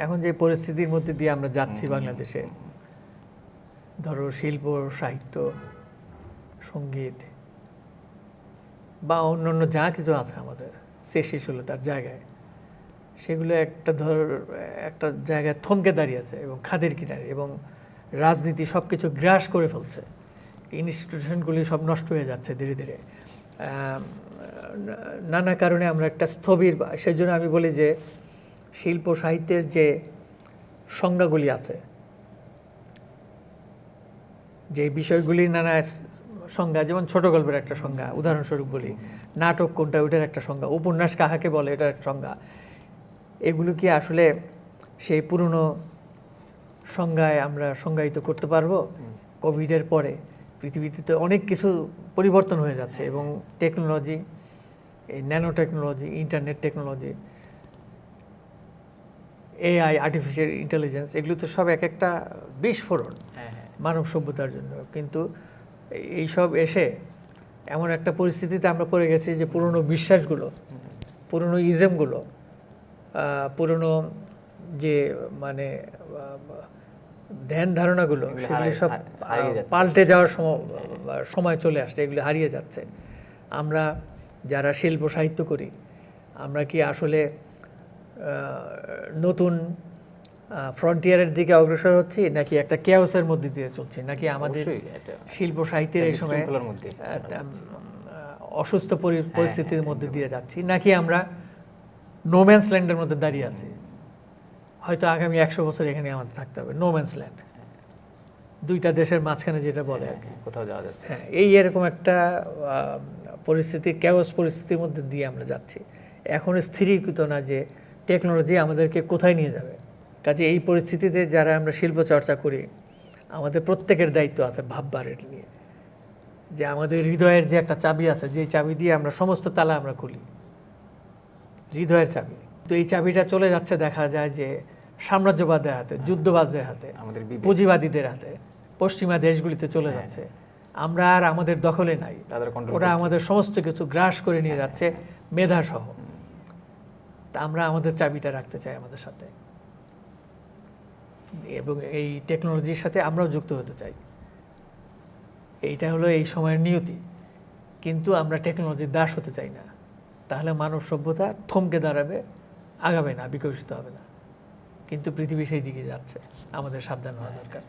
এখন যে পরিস্থিতির মধ্যে দিয়ে আমরা যাচ্ছি বাংলাদেশে ধরো শিল্প সাহিত্য সংগীত বা অন্যান্য যা কিছু আছে আমাদের সে সৃষ্টিশীলতার জায়গায় সেগুলো একটা ধর একটা জায়গায় থমকে দাঁড়িয়ে আছে এবং খাদের কিনারে এবং রাজনীতি সব কিছু গ্রাস করে ফেলছে। ইনস্টিটিউশনগুলি সব নষ্ট হয়ে যাচ্ছে ধীরে ধীরে। নানা কারণে আমরা একটা স্থবির সেই জন্য আমি বলি যে শিল্প সাহিত্যের যে সংজ্ঞাগুলি আছে, যে বিষয়গুলি নানা সংজ্ঞা, যেমন ছোট গল্পের একটা সংজ্ঞা, উদাহরণস্বরূপ বলি, নাটক কোনটা, ওইটার একটা সংজ্ঞা, উপন্যাস কাহাকে বলে, এটার একটা সংজ্ঞা। এগুলো কি আসলে সেই পুরনো সংজ্ঞায় আমরা সংজ্ঞায়িত করতে পারব? কোভিডের পরে পৃথিবীতে তো অনেক কিছু পরিবর্তন হয়ে যাচ্ছে এবং টেকনোলজি, এই nano technology internet technology AI artificial intelligence এগুলো তো সব এক একটা বিস্ফোরণ হ্যাঁ হ্যাঁ। মানব সভ্যতার জন্য। কিন্তু এই সব এসে এমন একটা পরিস্থিতিতে আমরা পড়ে গেছি যে পুরনো বিশ্বাসগুলো পুরনো ইজমগুলো পুরনো যে মানে ধ্যান ধারণাগুলো সেগুলো সব। পাল্টে যাওয়ার সময় চলে আসছে এগুলো হারিয়ে যাচ্ছে। আমরা যারা শিল্প সাহিত্য করি আমরা কি আসলে নতুন ফ্রন্টিয়ারের দিকে অগ্রসর হচ্ছি নাকি একটা কেওসের মধ্যে দিয়ে চলছি নাকি আমাদের শিল্প সাহিত্যের এই সময় অসুস্থ পরিস্থিতির মধ্যে দিয়ে যাচ্ছি নাকি আমরা নোম্যান্স ল্যান্ডের মধ্যে দাঁড়িয়ে আছি? হয়তো আগামী একশো বছর এখানে আমাদের থাকতে হবে নোম্যান্স ল্যান্ড দুইটা দেশের মাঝখানে যেটা বলে আর কি। হ্যাঁ, কোথাও যাওয়া যাচ্ছে হ্যাঁ এই এরকম একটা আহ, পরিস্থিতি ক্যাওস পরিস্থিতির মধ্যে দিয়ে আমরা যাচ্ছি। এখন স্থিরীকৃত না যে টেকনোলজি আমাদেরকে কোথায় নিয়ে যাবে? কাজে এই পরিস্থিতিতে যারা আমরা শিল্প চর্চা করি আমাদের প্রত্যেকের দায়িত্ব আছে ভাববার নিয়ে। যে আমাদের হৃদয়ের যে একটা চাবি আছে যে চাবি দিয়ে আমরা সমস্ত তালা আমরা খুলি। হৃদয়ের চাবি। তো এই চাবিটা চলে যাচ্ছে দেখা যায় যে সাম্রাজ্যবাদের হাতে যুদ্ধবাজদের হাতে আমাদের পুঁজিবাদীদের হাতে পশ্চিমা দেশগুলিতে চলে যাচ্ছে। আমরা আর আমাদের দখলে নাই। তাদের ওরা আমাদের সমস্ত কিছু গ্রাস করে নিয়ে যাচ্ছে মেধা সহ তা আমরা আমাদের চাবিটা রাখতে চাই আমাদের সাথে। এবং এই টেকনোলজির সাথে আমরাও যুক্ত হতে চাই। এইটা হলো এই সময়ের নিয়তি। কিন্তু আমরা টেকনোলজির দাস হতে চাই না। তাহলে মানব সভ্যতা থমকে দাঁড়াবে, আগাবে না, বিকশিত হবে না। কিন্তু পৃথিবী সেই দিকে যাচ্ছে। আমাদের সাবধান হওয়া দরকার।